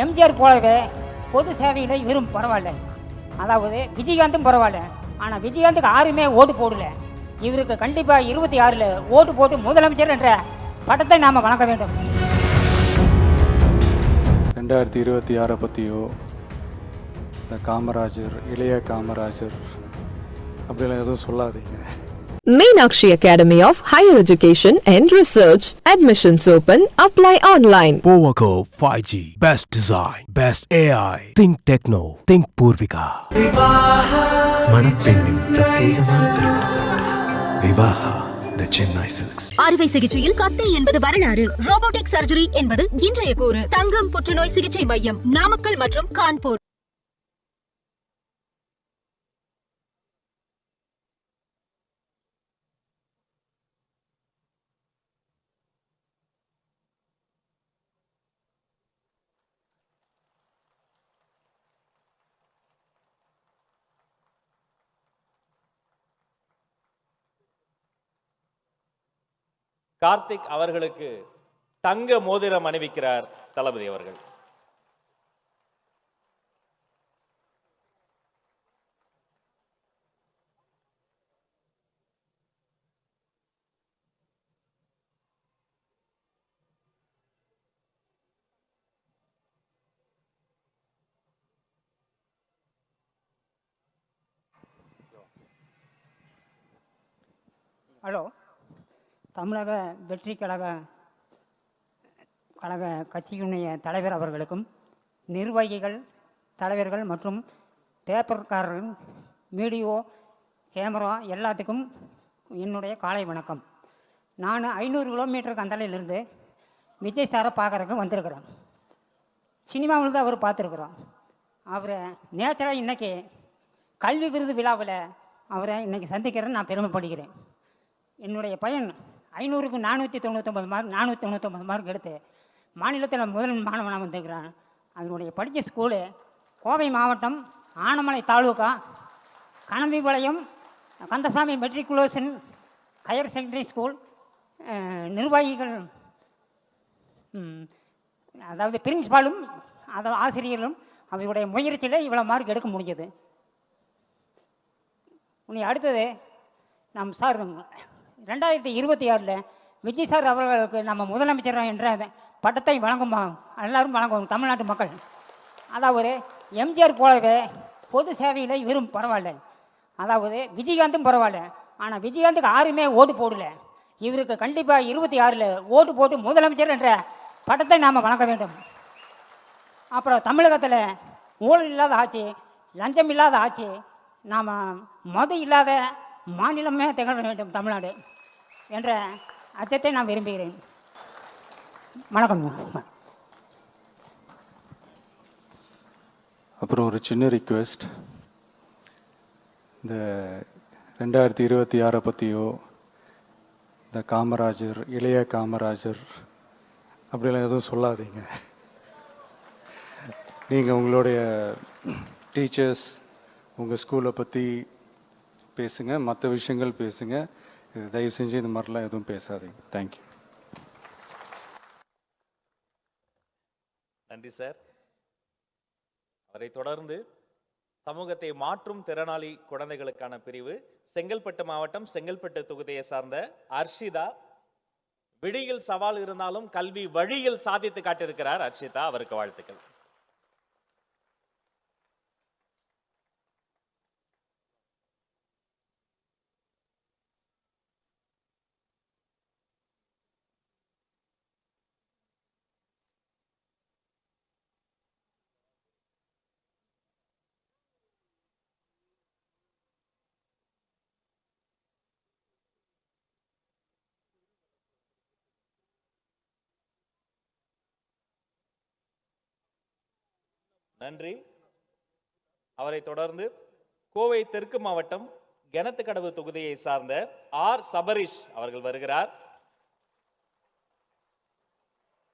எம்ஜிஆர் போலவே பொது சேவையில் இவரும் பரவாயில்ல. அதாவது விஜயகாந்தும் பரவாயில்ல. ஆனால் விஜயகாந்துக்கு யாருமே ஓட்டு போடல. இவருக்கு கண்டிப்பாக இருபத்தி ஆறில் ஓட்டு போட்டு முதலமைச்சர் என்ற பட்டத்தை நாம் வழங்க வேண்டும். ரெண்டாயிரத்தி இருபத்தி ஆறை பற்றியோ இந்த காமராஜர் இளைய காமராஜர் அப்படிலாம் எதுவும் சொல்லாதீங்க. Meenakshi Academy of Higher Education and Research. Admissions open. Apply online. Powaco 5G. Best design. Best AI. Think Techno. Think Purvika. மணப்பெண்ணின் பிரத்யேகமான த சென்னை சில்க்ஸ் அறுவை சிகிச்சையில் கத்தை என்பது வரலாறு ரோபோட்டிக் சர்ஜரி என்பது இன்றைய கூறு தங்கம் புற்றுநோய் சிகிச்சை மையம் நாமக்கல் மற்றும் கான்பூர் கார்த்திக் அவர்களுக்கு தங்க மோதிரம் அணிவிக்கிறார் தளபதி அவர்கள். ஹலோ தமிழக வெற்றி கழக கழக கட்சியினுடைய தலைவர் அவர்களுக்கும் நிர்வாகிகள் தலைவர்கள் மற்றும் பேப்பர்காரர்கள் வீடியோ கேமரா எல்லாத்துக்கும் என்னுடைய காலை வணக்கம். நான் ஐநூறு கிலோமீட்டருக்கு அந்தலையிலிருந்து விஜய் சாரை பார்க்குறதுக்கு வந்திருக்கிறேன். சினிமாவில் தான் அவர் பார்த்துருக்குறோம் அவரை நேச்சராக இன்றைக்கி கல்வி விருது விழாவில் அவரை இன்றைக்கி சந்திக்கிறேன்னு நான் பெருமைப்படுகிறேன். என்னுடைய பையன் ஐநூறுக்கு நானூற்றி தொண்ணூத்தொம்பது மார்க் நானூற்றி தொண்ணூத்தொம்பது மார்க் எடுத்து மாநிலத்தில் முதல் மாணவனாக வந்திருக்கிறான். அதனுடைய படித்த ஸ்கூலு கோவை மாவட்டம் Anaimalai taluka Kananthipalayam Kandasamy matriculation higher secondary school நிர்வாகிகள் அதாவது பிரின்சிபாலும் அதாவது ஆசிரியர்களும் அவருடைய முயற்சியில் இவ்வளோ மார்க் எடுக்க முடிஞ்சது. உன்னை அடுத்தது நம் சார் ரெண்டாயிரத்தி இருபத்தி ஆறில் விஜய் சார் அவர்களுக்கு நம்ம முதலமைச்சர் என்ற பட்டத்தை வழங்குமா? எல்லாரும் வழங்குவோம் தமிழ்நாட்டு மக்கள். அதாவது எம்ஜிஆர் போலவே பொது சேவையில் இவரும் பரவாயில்ல. அதாவது விஜயகாந்தும் பரவாயில்ல. ஆனால் விஜயகாந்துக்கு யாருமே ஓட்டு போடல. இவருக்கு கண்டிப்பாக இருபத்தி ஆறில் ஓட்டு போட்டு முதலமைச்சர் என்ற பட்டத்தை நாம் வழங்க வேண்டும். அப்புறம் தமிழகத்தில் ஊழல் இல்லாத ஆட்சி லஞ்சம் இல்லாத ஆட்சி நாம் மது இல்லாத மாநிலமே திகழ வேண்டும் தமிழ்நாடு. என்ற அச்சத்தை நான் விரும்புகிறேன். வணக்கம். அப்புறம் ஒரு சின்ன ரிக்வெஸ்ட் இந்த ரெண்டாயிரத்தி இருபத்தி ஆறை பற்றியோ இந்த காமராஜர் இளைய காமராஜர் அப்படிலாம் எதுவும் சொல்லாதீங்க. நீங்கள் உங்களுடைய டீச்சர்ஸ் உங்கள் ஸ்கூலை பற்றி பேசுங்க மற்ற விஷயங்கள் பேசுங்க. இது தயவு செஞ்சு இந்த மாதிரிலாம் எதுவும் பேசாதீங்க. தேங்க்யூ நன்றி சார் அவரை தொடர்ந்து சமூகத்தை மாற்றும் திறனாளி குழந்தைகளுக்கான பிரிவு செங்கல்பட்டு மாவட்டம் செங்கல்பட்டு தொகுதியை சார்ந்த அர்ஷிதா. விழியில் சவால் இருந்தாலும் கல்வி வழியில் சாதித்து காட்டியிருக்கிறார் அர்ஷிதா. அவருக்கு வாழ்த்துக்கள். நன்றி. அவரை தொடர்ந்து கோவை தெற்கு மாவட்டம் கிணத்துக்கடவு தொகுதியை சார்ந்த ஆர். சபரிஷ் அவர்கள் வருகிறார்.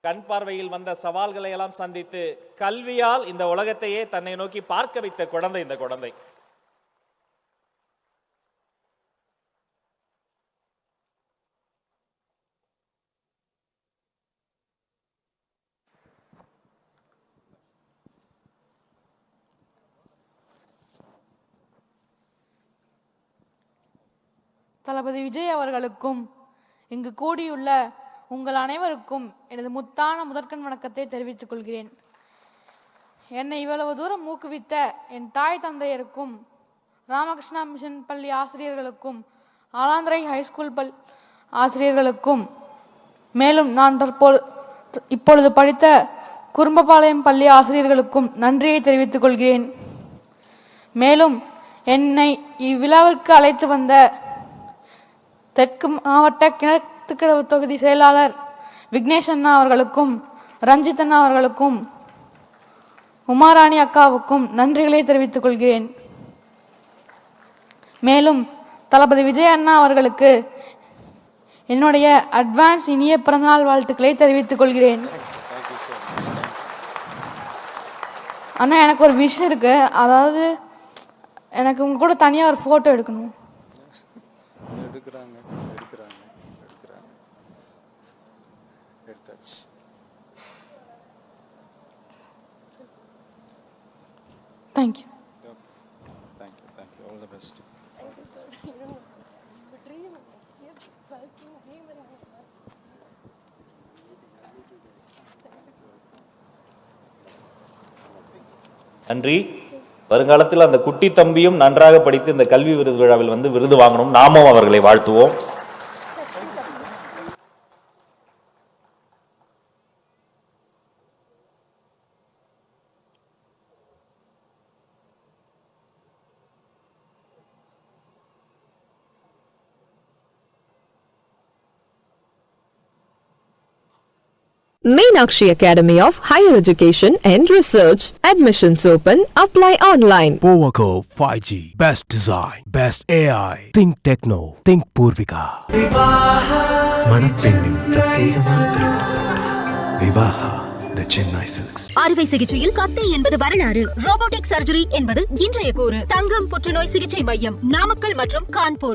கண் பார்வையில் வந்த சவால்களை எல்லாம் சந்தித்து கல்வியால் இந்த உலகத்தையே தன்னை நோக்கி பார்க்க வைத்த குழந்தை இந்த குழந்தை. தளபதி விஜய் அவர்களுக்கும் இங்கு கூடியுள்ள உங்கள் அனைவருக்கும் எனது முத்தான முதற்கண் வணக்கத்தை தெரிவித்துக் கொள்கிறேன். என்னை இவ்வளவு தூரம் ஊக்குவித்த என் தாய் தந்தையருக்கும் ராமகிருஷ்ணா மிஷன் பள்ளி ஆசிரியர்களுக்கும் ஆலாந்திரை ஹைஸ்கூல் பல் ஆசிரியர்களுக்கும் மேலும் நான் தற்போது இப்பொழுது படித்த குறும்பபாளையம் பள்ளி ஆசிரியர்களுக்கும் நன்றியை தெரிவித்துக் கொள்கிறேன். மேலும் என்னை இவ்விழாவிற்கு அழைத்து வந்த தெற்கு மாவட்ட கிணத்துக்கிழவு தொகுதி செயலாளர் விக்னேஷ் அண்ணா அவர்களுக்கும் ரஞ்சித் அண்ணா அவர்களுக்கும் உமாராணி அக்காவுக்கும் நன்றிகளை தெரிவித்துக் கொள்கிறேன். மேலும் தளபதி விஜய் அண்ணா அவர்களுக்கு என்னுடைய அட்வான்ஸ் இனிய பிறந்தநாள் வாழ்த்துக்களை தெரிவித்துக் கொள்கிறேன். அண்ணா எனக்கு ஒரு விஷயம் இருக்கு. அதாவது எனக்கு உங்க கூட தனியாக ஒரு ஃபோட்டோ எடுக்கணும். Thank you thank you thank you all the best நன்றி. வருங்காலத்தில் அந்த குட்டி தம்பியும் நன்றாக படித்து இந்த கல்வி விருது விழாவில் வந்து விருது வாங்கணும். நாமும் அவர்களை வாழ்த்துவோம். Meenakshi Academy of Higher Education and Research. Admissions open. Apply online. Powaco 5G. Best design. Best AI. Think Techno. Think Purvika. மணப்பெண்ணின் பிரத்யேகமான விவாஹா த சென்னை சில்க்ஸ் அறுவை சிகிச்சையில் கத்தை என்பது வரலாறு ரோபோட்டிக் சர்ஜரி என்பது இன்றைய கூறு தங்கம் புற்றுநோய் சிகிச்சை மையம் நாமக்கல் மற்றும் கான்பூர்